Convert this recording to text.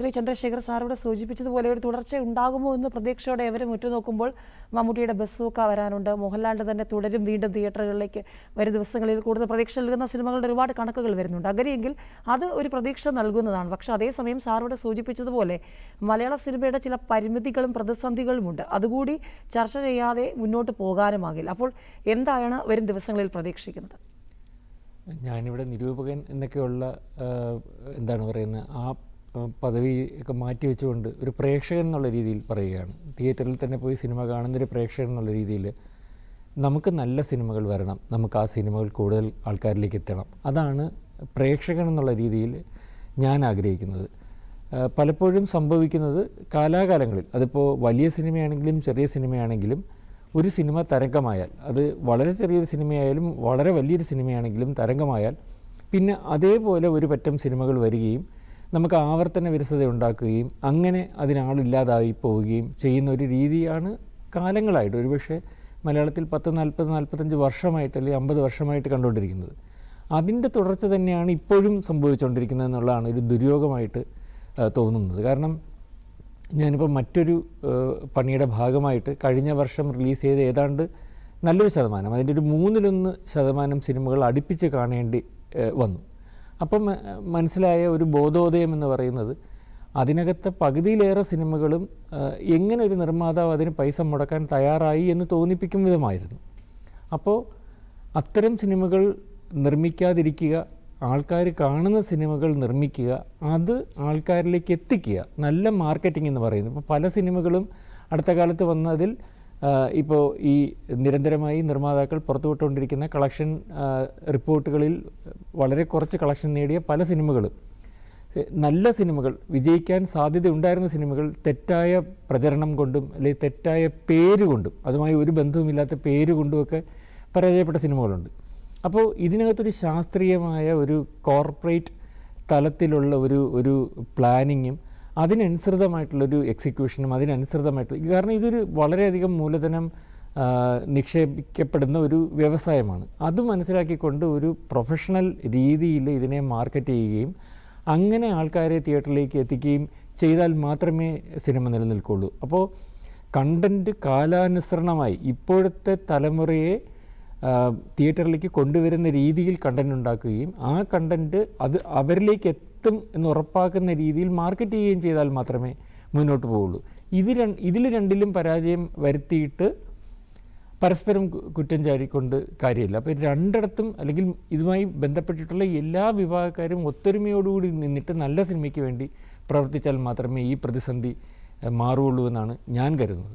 ശ്രീ ചന്ദ്രശേഖർ സാറിവിടെ സൂചിപ്പിച്ചതുപോലെ ഒരു തുടർച്ച ഉണ്ടാകുമോ എന്ന് പ്രതീക്ഷയോടെ എവരും ഉറ്റുനോക്കുമ്പോൾ മമ്മൂട്ടിയുടെ ബസ്സൊക്കെ വരാനുണ്ട്. മോഹൻലാലിന്റെ തന്നെ തുടരും വീണ്ടും തിയേറ്ററുകളിലേക്ക് വരും ദിവസങ്ങളിൽ കൂടുതൽ പ്രതീക്ഷ നൽകുന്ന സിനിമകളുടെ ഒരുപാട് കണക്കുകൾ വരുന്നുണ്ട്. അങ്ങനെയെങ്കിൽ അത് ഒരു പ്രതീക്ഷ നൽകുന്നതാണ്. പക്ഷേ അതേസമയം സാറിവിടെ സൂചിപ്പിച്ചതുപോലെ മലയാള സിനിമയുടെ ചില പരിമിതികളും പ്രതിസന്ധികളുമുണ്ട് അതുകൂടി ചർച്ച ചെയ്യാതെ മുന്നോട്ട് പോകാനുമാകില്ല. അപ്പോൾ എന്താണ് വരും ദിവസങ്ങളിൽ പ്രതീക്ഷിക്കുന്നത്? ഞാനിവിടെ നിരൂപകൻ എന്നൊക്കെയുള്ള എന്താണ് പറയുന്നത്? ആ, പദവി ഒക്കെ മാറ്റി വെച്ചുകൊണ്ട് ഒരു പ്രേക്ഷകൻ എന്നുള്ള രീതിയിൽ പറയുകയാണ്. തിയേറ്ററിൽ തന്നെ പോയി സിനിമ കാണുന്നൊരു പ്രേക്ഷകൻ എന്നുള്ള രീതിയിൽ നമുക്ക് നല്ല സിനിമകൾ വരണം. നമുക്ക് ആ സിനിമകൾ കൂടുതൽ ആൾക്കാരിലേക്ക് എത്തണം. അതാണ് പ്രേക്ഷകൻ എന്നുള്ള രീതിയിൽ ഞാൻ ആഗ്രഹിക്കുന്നത്. പലപ്പോഴും സംഭവിക്കുന്നത് കാലാകാലങ്ങളിൽ. അതിപ്പോൾ വലിയ സിനിമയാണെങ്കിലും ചെറിയ സിനിമയാണെങ്കിലും ഒരു സിനിമ തരംഗമായാൽ അത് വളരെ ചെറിയൊരു സിനിമയായാലും വളരെ വലിയൊരു സിനിമയാണെങ്കിലും തരംഗമായാൽ പിന്നെ അതേപോലെ ഒരു പറ്റം സിനിമകൾ വരികയും നമുക്ക് ആവർത്തന വിരസത ഉണ്ടാക്കുകയും അങ്ങനെ അതിനാളില്ലാതായി പോവുകയും ചെയ്യുന്ന ഒരു രീതിയാണ് കാലങ്ങളായിട്ട്. ഒരുപക്ഷെ മലയാളത്തിൽ പത്ത് നാൽപ്പത് നാൽപ്പത്തഞ്ച് വർഷമായിട്ട് അല്ലെങ്കിൽ അമ്പത് വർഷമായിട്ട് കണ്ടുകൊണ്ടിരിക്കുന്നത്. അതിന്റെ തുടർച്ച തന്നെയാണ് ഇപ്പോഴും സംഭവിച്ചുകൊണ്ടിരിക്കുന്നത് എന്നുള്ളതാണ് ഒരു ദുര്യോഗമായിട്ട് തോന്നുന്നത്. കാരണം ഞാനിപ്പോൾ മറ്റൊരു പണിയുടെ ഭാഗമായിട്ട് കഴിഞ്ഞ വർഷം റിലീസ് ചെയ്ത ഏതാണ്ട് നല്ലൊരു ശതമാനം അതിന്റെ ഒരു മൂന്നിലൊന്ന് ശതമാനം സിനിമകൾ അടുപ്പിച്ച് കാണേണ്ടി വന്നു. അപ്പം മനസ്സിലായ ഒരു ബോധോദയം എന്ന് പറയുന്നത് അതിനകത്തെ പകുതിയിലേറെ സിനിമകളും എങ്ങനെ ഒരു നിർമ്മാതാവ് അതിന് പൈസ മുടക്കാൻ തയ്യാറായി എന്ന് തോന്നിപ്പിക്കും വിധമായിരുന്നു. അപ്പോൾ അത്തരം സിനിമകൾ നിർമ്മിക്കാതിരിക്കുക ആൾക്കാർ കാണുന്ന സിനിമകൾ നിർമ്മിക്കുക അത് ആൾക്കാരിലേക്ക് എത്തിക്കുക നല്ല മാർക്കറ്റിംഗ് എന്ന് പറയുന്നത്. ഇപ്പോൾ പല സിനിമകളും അടുത്ത കാലത്ത് വന്നതിൽ ഇപ്പോൾ ഈ നിരന്തരമായി നിർമ്മാതാക്കൾ പുറത്തുവിട്ടുകൊണ്ടിരിക്കുന്ന കളക്ഷൻ റിപ്പോർട്ടുകളിൽ വളരെ കുറച്ച് കളക്ഷൻ നേടിയ പല സിനിമകളും നല്ല സിനിമകൾ വിജയിക്കാൻ സാധ്യത ഉണ്ടായിരുന്ന സിനിമകൾ തെറ്റായ പ്രചരണം കൊണ്ടും അല്ലെങ്കിൽ തെറ്റായ പേര് കൊണ്ടും അതുമായി ഒരു ബന്ധവുമില്ലാത്ത പേര് കൊണ്ടുമൊക്കെ പരാജയപ്പെട്ട സിനിമകളുണ്ട്. അപ്പോൾ ഇതിനകത്തൊരു ശാസ്ത്രീയമായ ഒരു കോർപ്പറേറ്റ് തലത്തിലുള്ള ഒരു ഒരു പ്ലാനിങ്ങും അതിനനുസൃതമായിട്ടുള്ളൊരു എക്സിക്യൂഷനും അതിനനുസൃതമായിട്ടുള്ള കാരണം ഇതൊരു വളരെയധികം മൂലധനം നിക്ഷേപിക്കപ്പെടുന്ന ഒരു വ്യവസായമാണ്. അത് മനസ്സിലാക്കിക്കൊണ്ട് ഒരു പ്രൊഫഷണൽ രീതിയിൽ ഇതിനെ മാർക്കറ്റ് ചെയ്യുകയും അങ്ങനെ ആൾക്കാരെ തിയേറ്ററിലേക്ക് എത്തിക്കുകയും ചെയ്താൽ മാത്രമേ സിനിമ നിലനിൽക്കുള്ളൂ. അപ്പോൾ കണ്ടന്റ് കാലാനുസരണമായി ഇപ്പോഴത്തെ തലമുറയെ തിയേറ്ററിലേക്ക് കൊണ്ടുവരുന്ന രീതിയിൽ കണ്ടന്റ് ഉണ്ടാക്കുകയും ആ കണ്ടന്റ് അത് അവരിലേക്ക് എത്തും എന്ന് ഉറപ്പാക്കുന്ന രീതിയിൽ മാർക്കറ്റ് ചെയ്യുകയും ചെയ്താൽ മാത്രമേ മുന്നോട്ട് പോവുള്ളൂ. ഇത് ഇതിൽ രണ്ടിലും പരാജയം വരുത്തിയിട്ട് പരസ്പരം കുറ്റം ചാരിക്കൊണ്ട് കാര്യമില്ല. അപ്പോൾ രണ്ടിടത്തും അല്ലെങ്കിൽ ഇതുമായി ബന്ധപ്പെട്ടിട്ടുള്ള എല്ലാ വിഭാഗക്കാരും ഒത്തൊരുമയോടുകൂടി നിന്നിട്ട് നല്ല സിനിമയ്ക്ക് വേണ്ടി പ്രവർത്തിച്ചാൽ മാത്രമേ ഈ പ്രതിസന്ധി മാറുകയുള്ളൂ എന്നാണ് ഞാൻ കരുതുന്നത്.